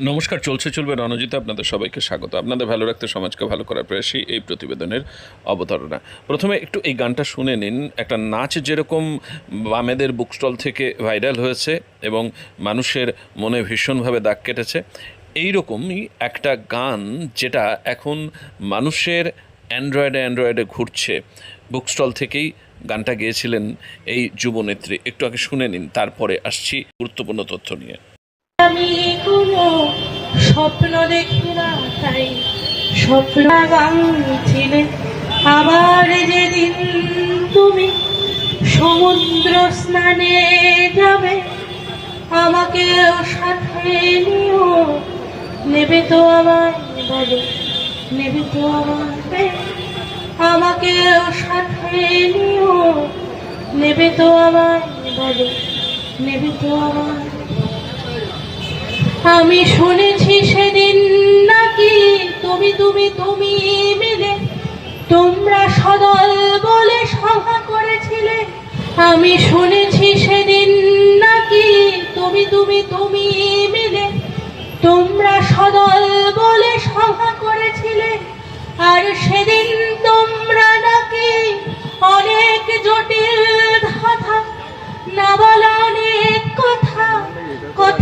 নমস্কার, চলছে, চলবে রণজিতে আপনাদের সবাইকে স্বাগত। আপনাদের ভালো রাখতে সমাজকে ভালো করার প্রয়াসই এই প্রতিবেদনের অবতারণা। প্রথমে একটু এই গানটা শুনে নিন। একটা নাচ যেরকম বামেদের বুক স্টল থেকে ভাইরাল হয়েছে এবং মানুষের মনে ভীষণভাবে দাগ কেটেছে এই রকমই একটা গান যেটা এখন মানুষের অ্যান্ড্রয়েডে অ্যান্ড্রয়েডে ঘুরছে। বুক স্টল থেকেই গানটা গেয়েছিলেন এই যুবনেত্রী। একটু আগে শুনে নিন, তারপরে আসছি গুরুত্বপূর্ণ তথ্য নিয়ে। স্বপ্ন দেখি না তাই স্বপ্ন ছিলে। আবার যেদিন তুমি সমুদ্র স্নানে যাবে আমাকেও সাথে নিও। নেবে তো আমার বলো, নেবে তো আমার আমাকেও সাথে নিও। নেবে তো আমার বলো, নেবে তো আমার আমি শুনেছি সেদিন নাকি তুমি তুমি তুমি মিলে তোমরা সদল বলে সভা করেছিলে। আমি শুনেছি সেদিন নাকি তুমি তুমি তুমি মিলে তোমরা সদল বলে সভা করেছিলে। আর সেদিন তোমরা নাকি অনেক জটিল ধাঁধা, না বলা অনেক কথা কথা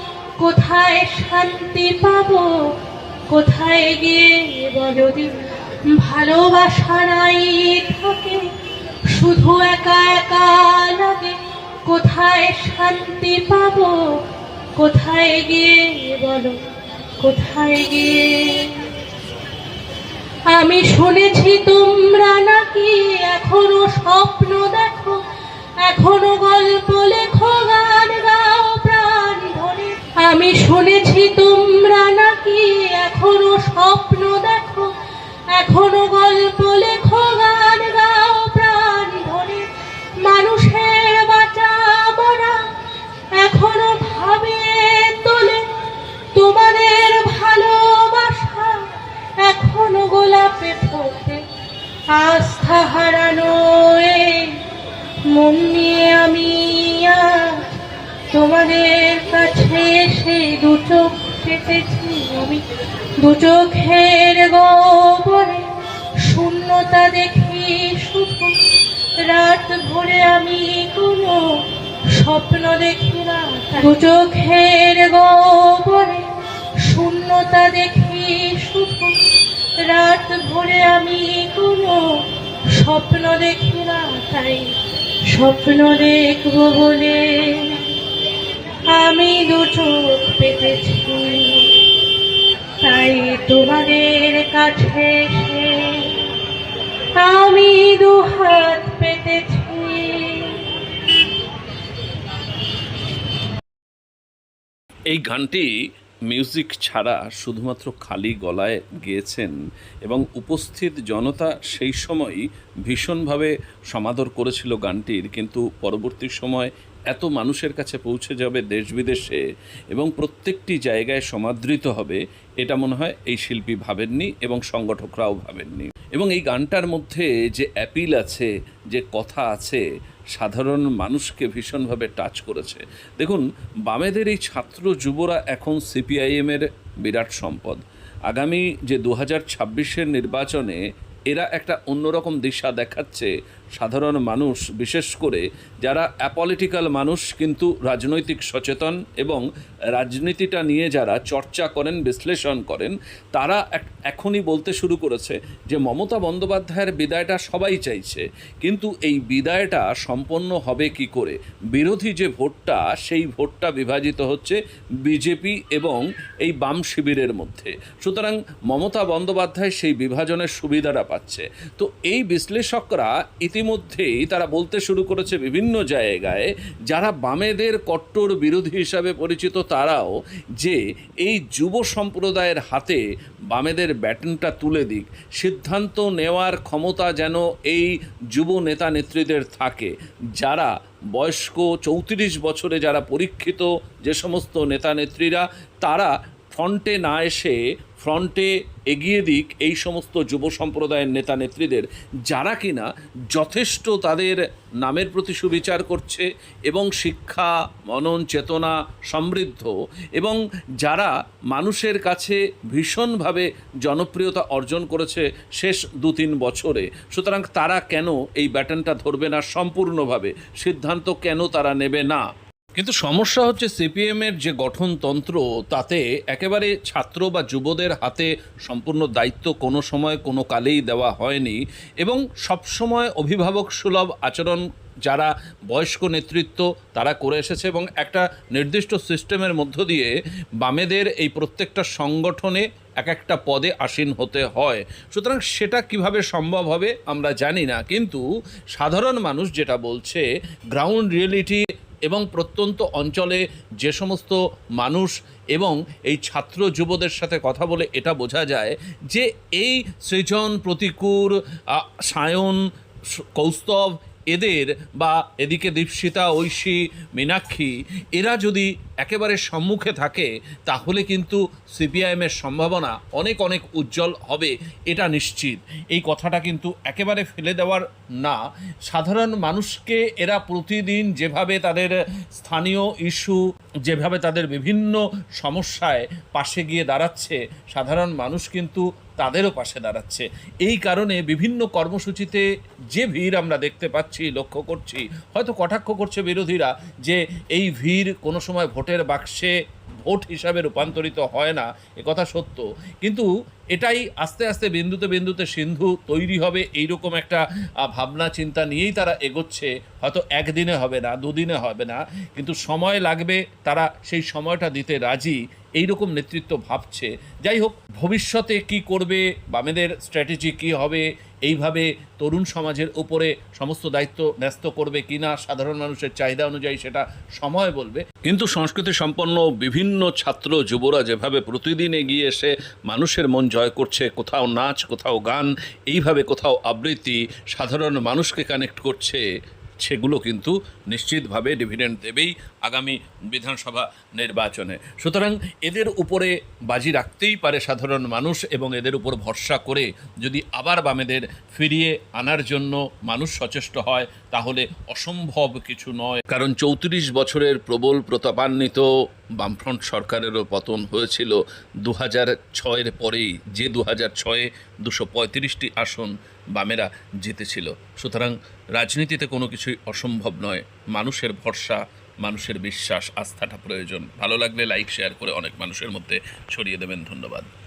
কোথায় শান্তি পাব? কোথায় গিয়ে যদি ভালোবাসা নাই থাকে, শুধু একা একা লাগে। কোথায় শান্তি পাব? কোথায় গিয়ে বলো? কোথায় গিয়ে? আমি শুনেছি তোমরা নাকি এখনও স্বপ্ন দেখো, এখনও গল্প শুনেছি তোমরা নাকি এখনও স্বপ্ন দেখো? এখনও গল্প লেখো, গান গাও, প্রাণ ধরে। মানুষের বাঁচা মরা, এখনও ভাবে তোলে। তোমাদের ভালোবাসা এখনও গোলাপে ফোটে। আস্থা হারানো এই মন নিয়ে আমি আজ তোমাদের কাছে এসে দু চোখ পেতেছি আমি। দু চোখের গোবরে শূন্যতা দেখি শুধু। রাত ভরে আমি কোনো স্বপ্ন দেখি না। দু চোখের গোবরে শূন্যতা দেখি শুধু। রাত ভরে আমি কোনো স্বপ্ন দেখি না। তাই স্বপ্ন দেখব বলে আমি দু চোখ পেতেছি। তাই তোমাদের কাছে এসে আমি দু হাত পেতেছি। এই গানটি মিউজিক ছাড়া শুধুমাত্র খালি গলায় গেয়েছেন এবং উপস্থিত জনতা সেই সময়ই ভীষণভাবে সমাদর করেছিল গানটির, কিন্তু পরবর্তী সময় এত মানুষের কাছে পৌঁছে যাবে দেশ বিদেশে এবং প্রত্যেকটি জায়গায় সমাদৃত হবে, এটা মনে হয় এই শিল্পী ভাবেননি এবং সংগঠকরাও ভাবেননি। এবং এই গানটার মধ্যে যে অ্যাপিল আছে, যে কথা আছে, সাধারণ মানুষকে ভীষণভাবে টাচ করেছে। দেখুন, বামেদের এই ছাত্র যুবরা এখন সিপিআইএমের বিরাট সম্পদ। আগামী যে দু হাজার নির্বাচনে এরা একটা অন্যরকম দিশা দেখাচ্ছে সাধারণ মানুষ, বিশেষ করে যারা অ্যাপলিটিক্যাল মানুষ কিন্তু রাজনৈতিক সচেতন এবং রাজনীতিটা নিয়ে যারা চর্চা করেন, বিশ্লেষণ করেন, তারা এখনই বলতে শুরু করেছে যে মমতা বন্দ্যোপাধ্যায়ের বিদায়টা সবাই চাইছে। কিন্তু এই বিদায়টা সম্পন্ন হবে কি করে? বিরোধী যে ভোটটা, সেই ভোটটা বিভাজিত হচ্ছে বিজেপি এবং এই বাম শিবিরের মধ্যে। সুতরাং মমতা বন্দ্যোপাধ্যায় সেই বিভাজনের সুবিধাটা পাচ্ছে। তো এই বিশ্লেষকরা ইতিমধ্যেই তারা বলতে শুরু করেছে বিভিন্ন জায়গায়, যারা বামেদের কট্টর বিরোধী হিসাবে পরিচিত তারাও যে এই যুব সম্প্রদায়ের হাতে বামেদের ব্যাটনটা তুলে দিক, সিদ্ধান্ত নেওয়ার ক্ষমতা যেন এই যুব নেতা নেত্রীদের থাকে। যারা বয়স্ক চৌত্রিশ বছরে যারা পরীক্ষিত যে সমস্ত নেতা নেত্রীরা, তারা ফ্রন্টে না এসে ফ্রন্টে এগিয়ে দিক এই সমস্ত যুব সম্প্রদায়ের নেতা নেত্রীদের, যারা কিনা যথেষ্ট তাদের নামের প্রতি সুবিচার করছে এবং শিক্ষা, মনন, চেতনা, সমৃদ্ধ এবং যারা মানুষের কাছে ভীষণভাবে জনপ্রিয়তা অর্জন করেছে শেষ দু তিন বছরে, সুতরাং তারা কেন এই ব্যাটনটা ধরবে না সম্পূর্ণভাবে? সিদ্ধান্ত কেন তারা নেবে না? কিন্তু সমস্যা হচ্ছে সিপিএমের যে গঠনতন্ত্র, তাতে একেবারে ছাত্র বা যুবদের হাতে সম্পূর্ণ দায়িত্ব কোনো সময় কোনো কালেই দেওয়া হয়নি এবং সবসময় অভিভাবক সুলভ আচরণ যারা বয়স্ক নেতৃত্ব, তারা করে এসেছে এবং একটা নির্দিষ্ট সিস্টেমের মধ্য দিয়ে বামেদের এই প্রত্যেকটা সংগঠনে এক একটা পদে আসীন হতে হয়। সুতরাং সেটা কীভাবে সম্ভব হবে আমরা জানি না, কিন্তু সাধারণ মানুষ যেটা বলছে গ্রাউন্ড রিয়েলিটি এবং প্রত্যন্ত অঞ্চলে যে সমস্ত মানুষ এবং এই ছাত্র যুবদের সাথে কথা বলে এটা বোঝা যায় যে এই সৃজন প্রতিকূর সায়ন কৌস্তব এদের বা এদিকে দীপশিতা, ঐশী, মীনাক্ষী, এরা যদি একেবারে সম্মুখে থাকে, তাহলে কিন্তু সিপিআইএমের সম্ভাবনা অনেক অনেক উজ্জ্বল হবে, এটা নিশ্চিত। এই কথাটা কিন্তু একেবারে ফেলে দেওয়ার না। সাধারণ মানুষকে এরা প্রতিদিন যেভাবে তাদের স্থানীয় ইস্যু, যেভাবে তাদের বিভিন্ন সমস্যায় পাশে গিয়ে দাঁড়াচ্ছে, সাধারণ মানুষ কিন্তু তাদেরও পাশে দাঁড়াচ্ছে। এই কারণে বিভিন্ন কর্মসূচিতে যে ভিড় আমরা দেখতে পাচ্ছি, লক্ষ্য করছি, হয়তো কটাক্ষ করছে বিরোধীরা যে এই ভিড় কোনো সময় ভোটের বাক্সে ভোট হিসাবে রূপান্তরিত হয় না, এ কথা সত্য। কিন্তু এটাই আস্তে আস্তে বিন্দুতে বিন্দুতে সিন্ধু তৈরি হবে, এইরকম একটা ভাবনা চিন্তা নিয়েই তারা এগোচ্ছে। হয়তো একদিনে হবে না, দুদিনে হবে না, কিন্তু সময় লাগবে, তারা সেই সময়টা দিতে রাজি, এইরকম নেতৃত্ব ভাবছে। যাই হোক, ভবিষ্যতে কি করবে, বামেদের স্ট্র্যাটেজি কি হবে এইভাবে তরুণ সমাজের উপরে সমস্ত দায়িত্ব ন্যস্ত করবে কিনা সাধারণ মানুষের চাহিদা অনুযায়ী সেটা সময় বলবে। কিন্তু সংস্কৃতি সম্পন্ন বিভিন্ন ছাত্র, যুবরা যেভাবে প্রতিদিন এগিয়ে এসে মানুষের মন জয় করছে, কোথাও নাচ, কোথাও গান, এইভাবে কোথাও আবৃত্তি, সাধারণ মানুষকে কানেক্ট করছে সেগুলো কিন্তু নিশ্চিতভাবে ডিভিডেন্ড দেবেই আগামী বিধানসভা নির্বাচনে। সুতরাং এদের উপরে বাজি রাখতেই পারে সাধারণ মানুষ এবং এদের উপর ভরসা করে যদি আবার বামেদের ফিরিয়ে আনার জন্য মানুষ সচেষ্ট হয়, তাহলে অসম্ভব কিছু নয়। কারণ চৌত্রিশ বছরের প্রবল প্রতাপান্বিত বামফ্রন্ট সরকারেরও পতন হয়েছিল দু হাজার ছয়ের পরেই। যে দু হাজার ছয়ে দুশো পঁয়ত্রিশটি আসন বামেরা জিতেছিল। সুতরাং রাজনীতিতে কোনো কিছুই অসম্ভব নয়। মানুষের ভরসা, মানুষের বিশ্বাস, আস্থাটা প্রয়োজন। ভালো লাগলে লাইক শেয়ার করে অনেক মানুষের মধ্যে ছড়িয়ে দেবেন। ধন্যবাদ।